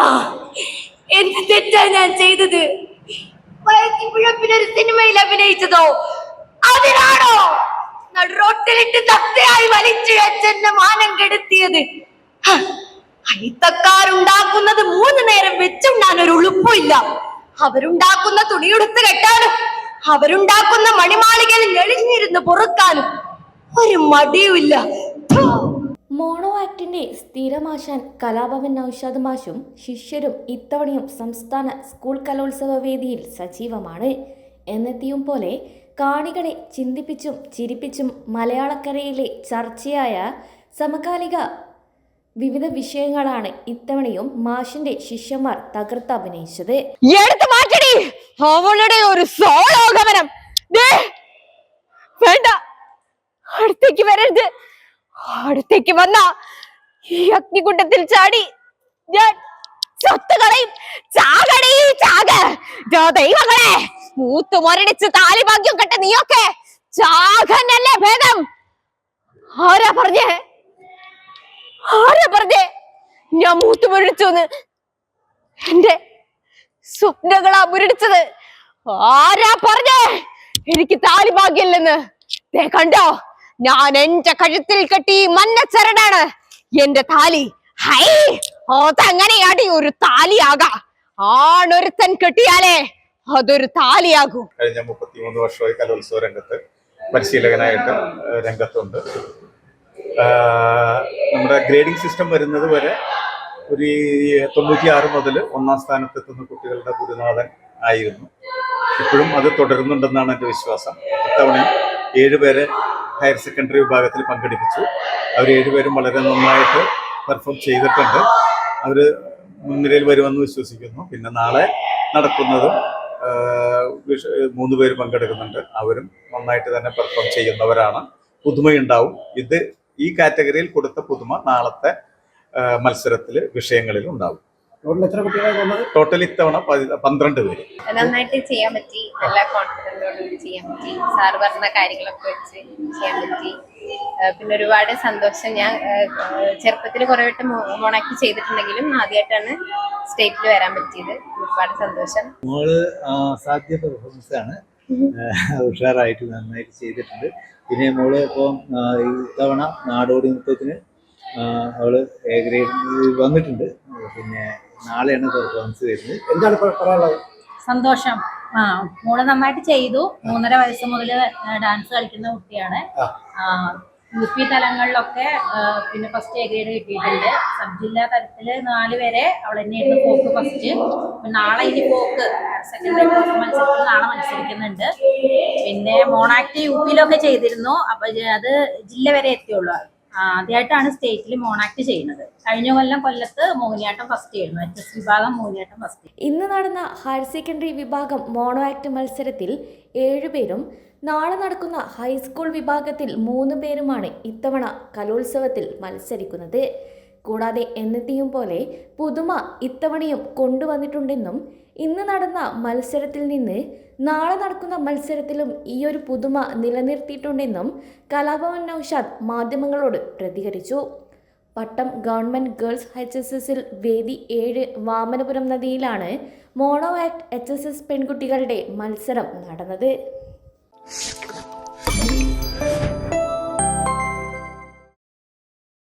അല്ല എന്ത് തെറ്റാ ഞാൻ ചെയ്തത്? വയറ്റിപ്പുഴപ്പിനൊരു സിനിമയിൽ അഭിനയിച്ചതോ? അതിനാണോ? റോട്ടിലിട്ട് തത്തയായി വലിച്ചിഴച്ചെന്നെ മാനം കെടുത്തിയത്? അയിത്തക്കാരുണ്ടാക്കുന്നത് മൂന്ന് നേരം വെച്ചുണ്ടാൻ ഒരു ഉളുപ്പില്ല അവരുണ്ടാക്കുന്ന തുണിയെടുത്ത് കെട്ടാനും അവരുണ്ടാക്കുന്ന മണിമാളികയിൽ ഞെളിഞ്ഞിരുന്ന് പൊറുക്കാനും ഒരു മടിയുമില്ല. മോണോ ആക്ടിന്റെ സ്ഥിരമാശാൻ കലാഭവൻ നൌഷാദ് മാഷും ശിഷ്യരും ഇത്തവണയും സംസ്ഥാന സ്കൂൾ കലോത്സവ വേദിയിൽ സജീവമാണ്. എന്നെത്തിയും പോലെ കാണികളെ ചിന്തിപ്പിച്ചും ചിരിപ്പിച്ചും മലയാളക്കരയിലെ ചർച്ചയായ സമകാലിക വിവിധ വിഷയങ്ങളാണ് ഇത്തവണയും മാഷിന്റെ ശിഷ്യന്മാർ തകർത്ത് അഭിനയിച്ചത്. അവളുടെ ഒരു ദേ, വേണ്ട. അടുത്തേക്ക് വരരുത്. അടുത്തേക്ക് വന്ന ഈ അഗ്നികുണ്ടത്തിൽ ചാടി. ദൈവങ്ങളെ മുരടിച്ച് താലിഭാഗ്യം ഭേദം? എന്റെ സ്വപ്നങ്ങളാ മുരടിച്ചത്. ആരാ പറഞ്ഞേ? എനിക്ക് താലി ഭാഗ്യമില്ലെന്ന് ദേ കണ്ടോ? ഞാൻ എന്റെ കഴുത്തിൽ കെട്ടി മഞ്ഞച്ചരടാണ്. എന്റെ താലി. ഹൈ അതങ്ങനെയാടി ഒരു താലിയാകാ. ആണൊരുത്തൻ കെട്ടിയാലേ അതൊരു താലിയാകും. കഴിഞ്ഞ മുപ്പത്തിമൂന്ന് വർഷമായി കലോത്സവ രംഗത്ത് പരിശീലകനായിട്ട് രംഗത്തുണ്ട്. നമ്മുടെ ഗ്രേഡിംഗ് സിസ്റ്റം വരുന്നത് വരെ ഒരു തൊണ്ണൂറ്റി ആറ് മുതൽ ഒന്നാം സ്ഥാനത്തെത്തുന്ന കുട്ടികളുടെ ഗുരുനാഥൻ ആയിരുന്നു. ഇപ്പോഴും അത് തുടരുന്നുണ്ടെന്നാണ് എന്റെ വിശ്വാസം. ഇത്തവണ ഏഴുപേരെ ഹയർ സെക്കൻഡറി വിഭാഗത്തിൽ പങ്കെടുപ്പിച്ചു. അവർ ഏഴുപേരും വളരെ നന്നായിട്ട് പെർഫോം ചെയ്തിട്ടുണ്ട്. അവർ മുൻനിരയിൽ വരുമെന്ന് വിശ്വസിക്കുന്നു. പിന്നെ നാളെ നടക്കുന്നതും മൂന്ന് പേര് പങ്കെടുക്കുന്നുണ്ട്. അവരും നന്നായിട്ട് തന്നെ പെർഫോം ചെയ്യുന്നവരാണ്. പുതുമയുണ്ടാവും. ഇത് ഈ കാറ്റഗറിയിൽ കൊടുത്ത പുതുമ നാളത്തെ മത്സരത്തിൽ വിഷയങ്ങളിൽ ഉണ്ടാവും ടോട്ടൽ എത്ര കുട്ടികളാണ് ടോട്ടൽ ഇത്തവണ പന്ത്രണ്ട് പേര്. നന്നായിട്ട് ചെയ്യാൻ പറ്റി. നല്ല കോൺഫിഡന്റോടുകൂടി ചെയ്യാൻ പറ്റി. സാർ പറഞ്ഞ കാര്യങ്ങളൊക്കെ വെച്ച് ചെയ്യാൻ പറ്റി. പിന്നെ ഒരുപാട് സന്തോഷം. ഞാൻ ചെറുപ്പത്തിൽ കുറേ വട്ടം മോണാക്ട് ചെയ്തിട്ടുണ്ടെങ്കിലും ആദ്യമായിട്ടാണ് സ്റ്റേറ്റിൽ വരാൻ പറ്റിയത്. ഒരുപാട് സന്തോഷം. മോൾ സാധ്യ പെർഫോമൻസ് ആണ്. ഉഷാറായിട്ട് നന്നായിട്ട് ചെയ്തിട്ടുണ്ട്. പിന്നെ മോൾ ഇപ്പം ഇത്തവണ നാടോടി നൃത്തത്തിന് അവൾ എ വന്നിട്ടുണ്ട്. പിന്നെ നാളെയാണ് പെർഫോമൻസ് വരുന്നത്. എന്താണ് പറയാനുള്ളത്? സന്തോഷം. ആ മോൾ നന്നായിട്ട് ചെയ്തു. മൂന്നര വയസ്സ് മുതൽ ഡാൻസ് കളിക്കുന്ന കുട്ടിയാണ്. യു പി തലങ്ങളിലൊക്കെ പിന്നെ ഫസ്റ്റ് എ ഗ്രേഡ് കിട്ടിയിട്ടുണ്ട്. സബ് ജില്ലാ തലത്തിൽ നാല് വരെ അവൾ തന്നെയായിരുന്നു പോക്ക് ഫസ്റ്റ് നാളെ ഇനി പോക്ക് സെക്കൻഡ് സെക്കൻഡറി മത്സരത്തിൽ നാളെ മത്സരിക്കുന്നുണ്ട്. പിന്നെ മോണാക്ട് യു പിയിലൊക്കെ ചെയ്തിരുന്നു. അപ്പൊ അത് ജില്ല വരെ എത്തിയുള്ളൂ. ആദ്യമായിട്ടാണ് സ്റ്റേറ്റിൽ മോണാക്ട് ചെയ്യുന്നത്. കഴിഞ്ഞ കൊല്ലം കൊല്ലത്ത് മോഹിനിയാട്ടം ഫസ്റ്റ് ആയിരുന്നു. എച്ച് എസ് വിഭാഗം മോഹിനിയാട്ടം ഫസ്റ്റ് ഇന്ന് നടന്ന ഹയർ സെക്കൻഡറി വിഭാഗം മോണോ ആക്ട് മത്സരത്തിൽ ഏഴുപേരും നാളെ നടക്കുന്ന ഹൈസ്കൂൾ വിഭാഗത്തിൽ മൂന്ന് പേരുമാണ് ഇത്തവണ കലോത്സവത്തിൽ മത്സരിക്കുന്നത്. കൂടാതെ എന്നത്തെയും പോലെ പുതുമ ഇത്തവണയും കൊണ്ടുവന്നിട്ടുണ്ടെന്നും ഇന്ന് നടന്ന മത്സരത്തിൽ നിന്ന് നാളെ നടക്കുന്ന മത്സരത്തിലും ഈ ഒരു പുതുമ നിലനിർത്തിയിട്ടുണ്ടെന്നും കലാഭവൻ നൌഷാദ് മാധ്യമങ്ങളോട് പ്രതികരിച്ചു. Pattom government girls H S എസിൽ വേദി ഏഴ് Vamanapuram നദിയിലാണ് mono act H S S പെൺകുട്ടികളുടെ മത്സരം നടന്നത്.